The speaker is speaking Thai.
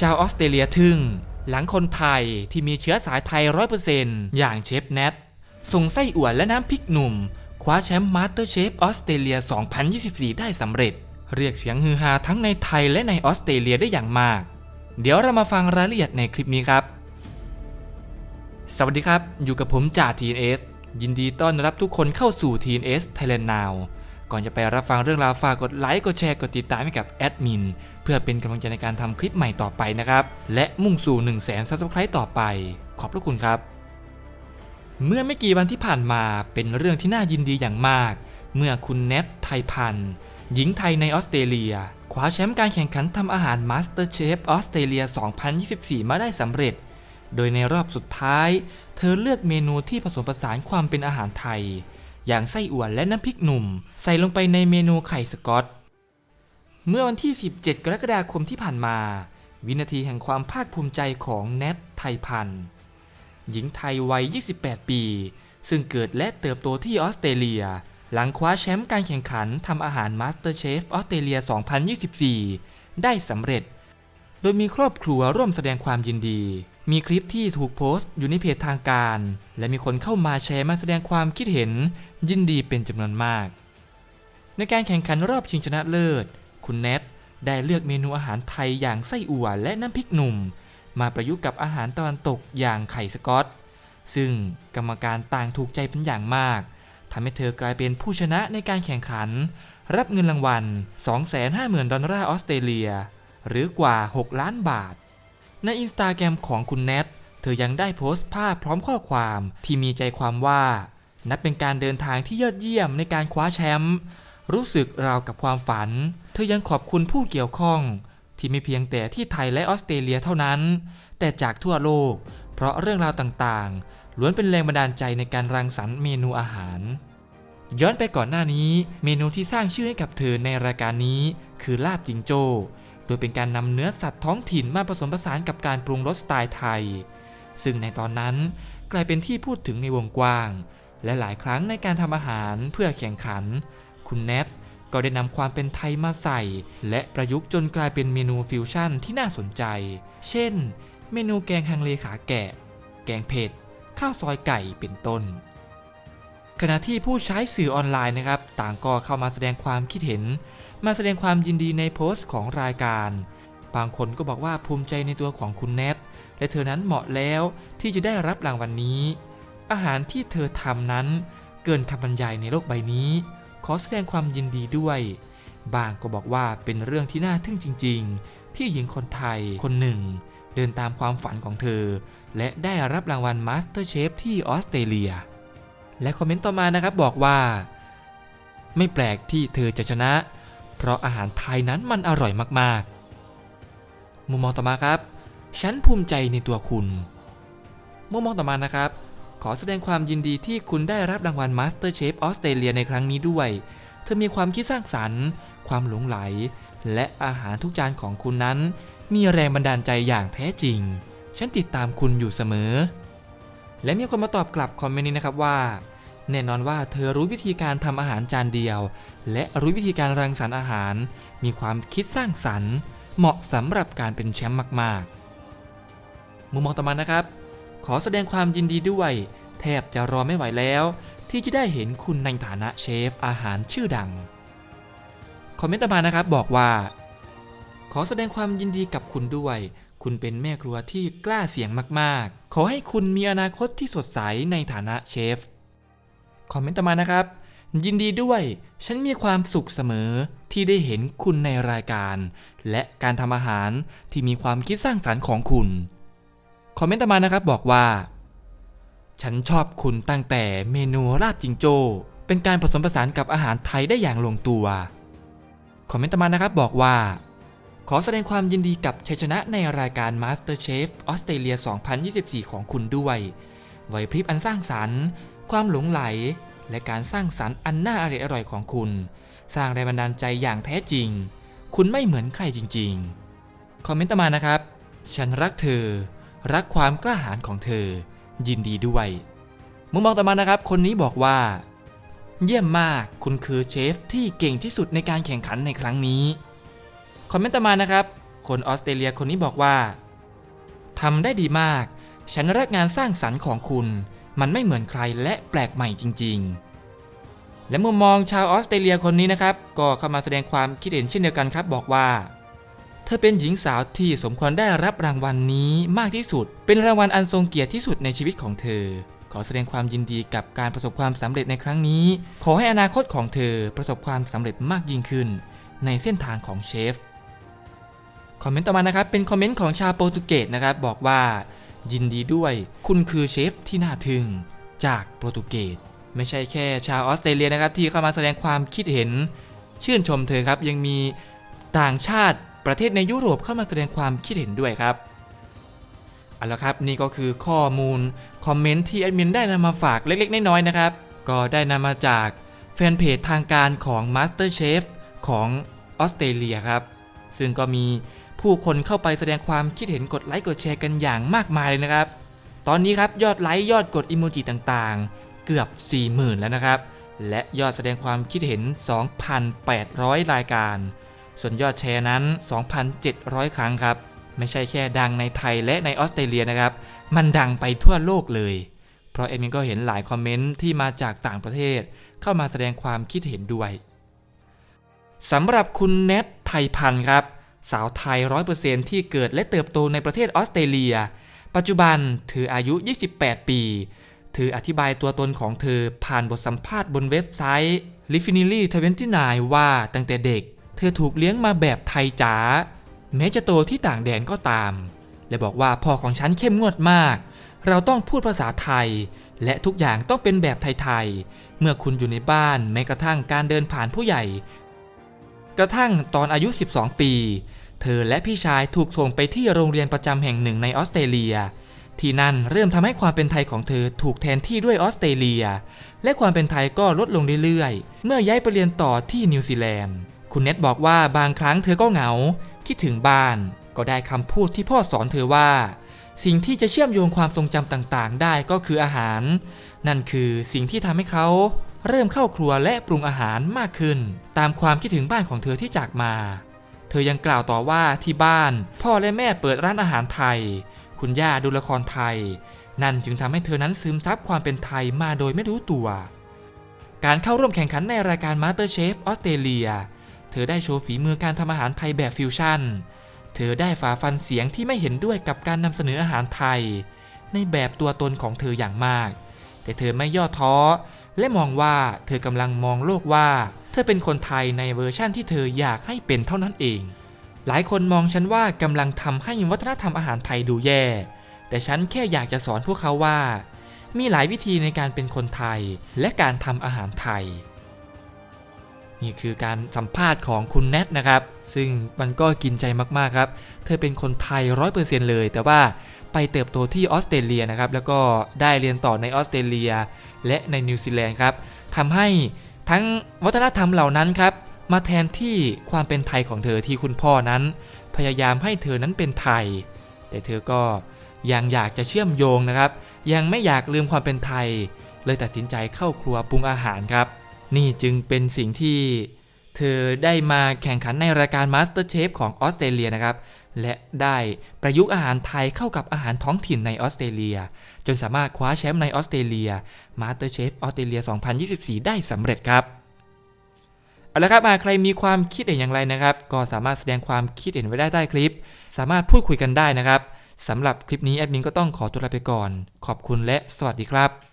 ชาวออสเตรเลียทึ่ง หลังคนไทยที่มีเชื้อสายไทย100%อย่างเชฟแนทส่งไส้อั่วและน้ำพริกหนุ่ม คว้าแชมป์มาสเตอร์เชฟออสเตรเลีย 2024 ได้สำเร็จ เรียกเสียงฮือฮาทั้งในไทยและในออสเตรเลียได้อย่างมาก เดี๋ยวเรามาฟังรายละเอียดในคลิปนี้ครับ สวัสดีครับ อยู่กับผมจ่า TNS ยินดีต้อนรับทุกคนเข้าสู่ TNS Thailand Now ก่อนจะไปรับฟังเรื่องราวฝากกดไลค์กดแชร์กดติดตามให้กับแอดมิน พื่อเป็นกำลังใจในการทำคลิปใหม่ต่อไปนะครับ และมุ่งสู่ 1 0 0 0 0แสนซับสไครต์ต่อไป ขอบพระคุณครับ เมื่อไม่กี่วันที่ผ่านมาเป็นเรื่องที่น่ายินดีอย่างมาก เมื่อคุณเนทไทยพันหญิงไทยในออสเตรเลียคว้าแชมป์การแข่งขันทำอาหาร Master Chef ออสเตรเลีย 2024 มาได้สำเร็จ โดยในรอบสุดท้าย เธอเลือกเมนูที่ผสมผสานความเป็นอาหารไทย อย่างไส้อั่วและน้ำพริกหนุ่ม ใส่ลงไปในเมนูไข่สกอต เมื่อวันที่ 17 กรกฎาคมที่ผ่านมา วินาทีแห่งความภาคภูมิใจของเนทไทยพันธ์หญิงไทยวัย 28 ปี ซึ่งเกิดและเติบโตที่ออสเตรเลีย หลังคว้าแชมป์การแข่งขันทำอาหาร Master Chef ออสเตรเลีย 2024 ได้สำเร็จ โดยมีครอบครัวร่วมแสดงความยินดี มีคลิปที่ถูกโพสต์อยู่ในเพจทางการ และมีคนเข้ามาแชร์มาแสดงความคิดเห็น ยินดีเป็นจำนวนมาก ในการแข่งขันรอบชิงชนะเลิศ คุณเนทได้เลือกเมนูอาหารไทยอย่างไส้อั่วและน้ำพริกหนุ่ม มาประยุกต์กับอาหารตะวันตกอย่างไข่สกอต ซึ่งกรรมการต่างถูกใจเป็นอย่างมากทำให้เธอกลายเป็นผู้ชนะในการแข่งขัน รับเงินรางวัล 250,000 ดอลลาร์ออสเตรเลีย หรือกว่า 6 ล้านบาท ในอินสตาแกรมของคุณเนทเธอยังได้โพสต์ภาพพร้อมข้อความที่มีใจความว่า นับเป็นการเดินทางที่ยอดเยี่ยมในการคว้าแชมป์รู้สึกราวกับความฝัน เธอยังขอบคุณผู้เกี่ยวข้องที่ไม่เพียงแต่ที่ไทยและออสเตรเลียเท่านั้น แต่จากทั่วโลก เพราะเรื่องราวต่างๆ ล้วนเป็นแรงบันดาลใจในการรังสรรค์เมนูอาหาร ย้อนไปก่อนหน้านี้ เมนูที่สร้างชื่อให้กับเธอในรายการนี้ คือลาบจิงโจ้ โดยเป็นการนำเนื้อสัตว์ท้องถิ่นมาผสมผสานกับการปรุงรสสไตล์ไทย ซึ่งในตอนนั้นกลายเป็นที่พูดถึงในวงกว้าง และหลายครั้งในการทำอาหารเพื่อแข่งขัน คุณเนท ก็ได้นำความเป็นไทยมาใส่ และประยุกต์จนกลายเป็นเมนูฟิวชั่นที่น่าสนใจ เช่น เมนูแกงฮังเลขาแกะ แกงเผ็ด ข้าวซอยไก่เป็นต้น ขณะที่ผู้ใช้สื่อออนไลน์นะครับ ต่างก็เข้ามาแสดงความคิดเห็น มาแสดงความยินดีในโพสต์ของรายการ บางคนก็บอกว่าภูมิใจในตัวของคุณเนทและเธอนั้นเหมาะแล้วที่จะได้รับรางวัลนนี้ อาหารที่เธอทำนั้นเกินคำบรรยายในโลกใบนี้ ขอแสดงความยินดีด้วย บางก็บอกว่าเป็นเรื่องที่น่าทึ่งจริง ๆ ที่หญิงคนไทยคนหนึ่ง เดินตามความฝันของเธอ และได้รับรางวัล Master Chef ที่ออสเตรเลีย และคอมเมนต์ต่อมานะครับบอกว่า ไม่แปลกที่เธอจะชนะ เพราะอาหารไทยนั้นมันอร่อยมากๆ มุมมองต่อมาครับ ฉันภูมิใจในตัวคุณ มุมมองต่อมานะครับ ขอแสดงความยินดีที่คุณได้รับรางวัล Master Chef ออสเตรเลียในครั้งนี้ด้วย เธอมีความคิดสร้างสรรค์ ความหลงไหล และอาหารทุกจานของคุณนั้น มีแรงบันดาลใจอย่างแท้จริง ฉันติดตามคุณอยู่เสมอ และมีคนมาตอบกลับคอมเมนต์นี้นะครับว่า แน่นอนว่าเธอรู้วิธีการทำอาหารจานเดียว และรู้วิธีการรังสรรค์อาหาร มีความคิดสร้างสรรค์ เหมาะสำหรับการเป็นแชมป์มาก ๆ มุมมองต่อมานะครับ ขอแสดงความยินดีด้วย แทบจะรอไม่ไหวแล้ว ที่จะได้เห็นคุณในฐานะเชฟอาหารชื่อดัง คอมเมนต์ต่อมานะครับบอกว่า ขอแสดงความยินดีกับคุณด้วย คุณเป็นแม่ครัวที่กล้าเสี่ยงมากๆ ขอให้คุณมีอนาคตที่สดใสในฐานะเชฟ คอมเมนต์ต่อมานะครับ ยินดีด้วย ฉันมีความสุขเสมอที่ได้เห็นคุณในรายการ และการทำอาหารที่มีความคิดสร้างสรรค์ของคุณ คอมเมนต์ต่อมานะครับบอกว่า ฉันชอบคุณตั้งแต่เมนูราบจิงโจ้เป็นการผสมผสานกับอาหารไทยได้อย่างลงตัว คอมเมนต์ต่อมานะครับบอกว่า ขอแสดงความยินดีกับชัยชนะในรายการ Master Chef ออสเตรเลีย 2024 ของคุณด้วยไหวพริบอันสร้างสรรค์ ความหลงไหล และการสร้างสรรค์อันน่าอร่อยอร่อยของคุณ สร้างแรงบันดาลใจอย่างแท้จริง คุณไม่เหมือนใครจริง ๆ คอมเมนต์ต่อมานะครับ ฉันรักเธอ รักความกล้าหาญของเธอ ยินดีด้วย มุมมองต่อมานะครับ คนนี้บอกว่า เยี่ยมมากคุณคือเชฟที่เก่งที่สุดในการแข่งขันในครั้งนี้ คอมเมนต์ต่อมานะครับ คนออสเตรเลียคนนี้บอกว่าทำได้ดีมาก ฉันรักงานสร้างสรรค์ของคุณ มันไม่เหมือนใครและแปลกใหม่จริง ๆ และมุมมองชาวออสเตรเลียคนนี้นะครับ ก็เข้ามาแสดงความคิดเห็นเช่นเดียวกันครับ บอกว่า ธอเป็นหญิงสาวที่สมควรได้รับรางวัลนนี้มากที่สุด เป็นรางวัลอันทรงเกียรติที่สุดในชีวิตของเธอ ขอแสดงความยินดีกับการประสบความสำเร็จในครั้งนี้ ขอให้อนาคตของเธอประสบความสำเร็จมากยิ่งขึ้น ในเส้นทางของเชฟ คอมเมนต์ต่อมานะครับ เป็นคอมเมนต์ของชาวโปรตุเกสนะครับ บอกว่า ยินดีด้วย คุณคือเชฟที่น่าทึ่งจากโปรตุเกส ไม่ใช่แค่ชาวออสเตรเลียนะครับที่เข้ามาแสดงความคิดเห็น ชื่นชมเธอครับยังมีต่างชาติ ประเทศในยุโรปเข้ามาแสดงความคิดเห็นด้วยครับเอาละครับนี่ก็คือข้อมูลคอมเมนต์ที่แอดมินได้นำมาฝากเล็กๆ น้อยๆนะครับ ก็ได้นำมาจากแฟนเพจทางการของ MasterChef ของออสเตรเลียครับ ซึ่งก็มีผู้คนเข้าไปแสดงความคิดเห็นกดไลค์กดแชร์กันอย่างมากมายเลยนะครับ ตอนนี้ครับยอดไลค์ยอดกดอิโมจิต่างๆ เกือบ 40,000 แล้วนะครับ และยอดแสดงความคิดเห็น 2,800 รายการ ส่วนยอดแชร์นั้น 2,700 ครั้งครับ ไม่ใช่แค่ดังในไทยและในออสเตรเลียนะครับ มันดังไปทั่วโลกเลย เพราะเอมินก็เห็นหลายคอมเมนต์ที่มาจากต่างประเทศ เข้ามาแสดงความคิดเห็นด้วยสำหรับคุณเนทไทยพันธ์ครับ สาวไทย 100%ที่เกิดและเติบโตในประเทศออสเตรเลีย ปัจจุบันเธออายุ 28 ปีเธออธิบายตัวตนของเธอผ่านบทสัมภาษณ์บนเว็บไซต์ l i f i n i l y 29ว่าตั้งแต่เด็ก เธอถูกเลี้ยงมาแบบไทยจ๋าแม้จะโตที่ต่างแดนก็ตาม และบอกว่าพ่อของฉันเข้มงวดมาก เราต้องพูดภาษาไทย และทุกอย่างต้องเป็นแบบไทยๆ เมื่อคุณอยู่ในบ้านแม้กระทั่งการเดินผ่านผู้ใหญ่ กระทั่งตอนอายุ 12 ปี เธอและพี่ชายถูกส่งไปที่โรงเรียนประจำแห่งหนึ่งในออสเตรเลีย ที่นั่นเริ่มทำให้ความเป็นไทยของเธอถูกแทนที่ด้วยออสเตรเลีย และความเป็นไทยก็ลดลงเรื่อยๆ เมื่อย้ายไปเรียนต่อที่นิวซีแลนด์ คุณเน็ตบอกว่าบางครั้งเธอก็เหงา คิดถึงบ้าน ก็ได้คำพูดที่พ่อสอนเธอว่า สิ่งที่จะเชื่อมโยงความทรงจำต่างๆ ได้ก็คืออาหาร นั่นคือสิ่งที่ทำให้เขาเริ่มเข้าครัวและปรุงอาหารมากขึ้น ตามความคิดถึงบ้านของเธอที่จากมา เธอยังกล่าวต่อว่าที่บ้าน พ่อและแม่เปิดร้านอาหารไทย คุณย่าดูละครไทย นั่นจึงทำให้เธอนั้นซึมซับความเป็นไทยมาโดยไม่รู้ตัว การเข้าร่วมแข่งขันในรายการ MasterChef ออสเตรเลีย เธอได้โชว์ฝีมือการทำอาหารไทยแบบฟิวชั่น เธอได้ฝ่าฟันเสียงที่ไม่เห็นด้วยกับการนำเสนออาหารไทย ในแบบตัวตนของเธออย่างมาก แต่เธอไม่ย่อท้อ และมองว่าเธอกำลังมองโลกว่า เธอเป็นคนไทยในเวอร์ชั่นที่เธออยากให้เป็นเท่านั้นเอง หลายคนมองฉันว่ากำลังทำให้วัฒนธรรมอาหารไทยดูแย่ แต่ฉันแค่อยากจะสอนพวกเขาว่า มีหลายวิธีในการเป็นคนไทยและการทำอาหารไทย นี่คือการสัมภาษณ์ของคุณแนทนะครับ ซึ่งมันก็กินใจมากๆครับ เธอเป็นคนไทย100%เลย แต่ว่าไปเติบโตที่ออสเตรเลียนะครับ แล้วก็ได้เรียนต่อในออสเตรเลีย และในนิวซีแลนด์ครับทำให้ทั้งวัฒนธรรมเหล่านั้นครับ มาแทนที่ความเป็นไทยของเธอที่คุณพ่อนั้น พยายามให้เธอนั้นเป็นไทย แต่เธอก็ยังอยากจะเชื่อมโยงนะครับ ยังไม่อยากลืมความเป็นไทย เลยตัดสินใจเข้าครัวปรุงอาหารครับ นี่จึงเป็นสิ่งที่เธอได้มาแข่งขันในรายการ MasterChef ของออสเตรเลียนะครับ และได้ประยุกต์อาหารไทยเข้ากับอาหารท้องถิ่นในออสเตรเลีย จนสามารถคว้าแชมป์ในออสเตรเลีย MasterChef ออสเตรเลีย 2024 ได้สำเร็จครับเอาละครับใครมีความคิดเห็นอย่างไรนะครับ ก็สามารถแสดงความคิดเห็นไว้ได้ใต้คลิป สามารถพูดคุยกันได้นะครับสำหรับคลิปนี้แอดมินก็ต้องขอตัวลาไปก่อน ขอบคุณและสวัสดีครับ